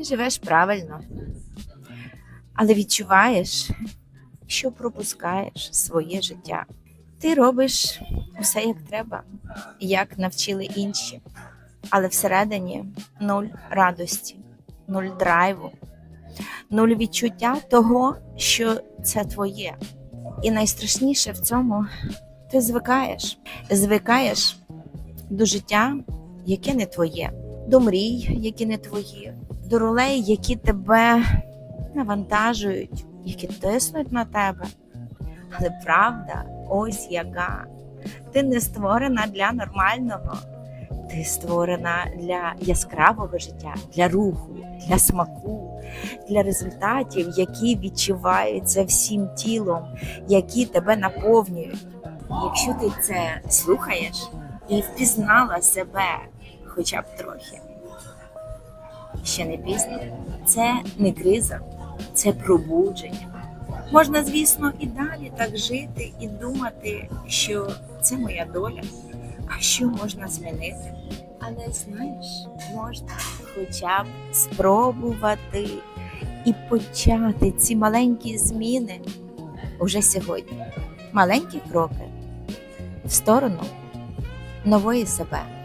ти живеш правильно, але відчуваєш, що пропускаєш своє життя. Ти робиш усе як треба, як навчили інші, але всередині нуль радості, нуль драйву, нуль відчуття того, що це твоє. І найстрашніше в цьому ти звикаєш. Звикаєш до життя, яке не твоє, до мрій, які не твої, до ролей, які тебе навантажують, які тиснуть на тебе. Але правда, ось яка. Ти не створена для нормального, ти створена для яскравого життя, для руху, для смаку, для результатів, які відчуваються всім тілом, які тебе наповнюють. Якщо ти це слухаєш і впізнала себе хоча б трохи, ще не пізно. Це не криза, це пробудження. Можна, звісно, і далі так жити і думати, що це моя доля, а що можна змінити. Але знаєш, можна хоча б спробувати і почати ці маленькі зміни уже сьогодні. Маленькі кроки в сторону нової себе.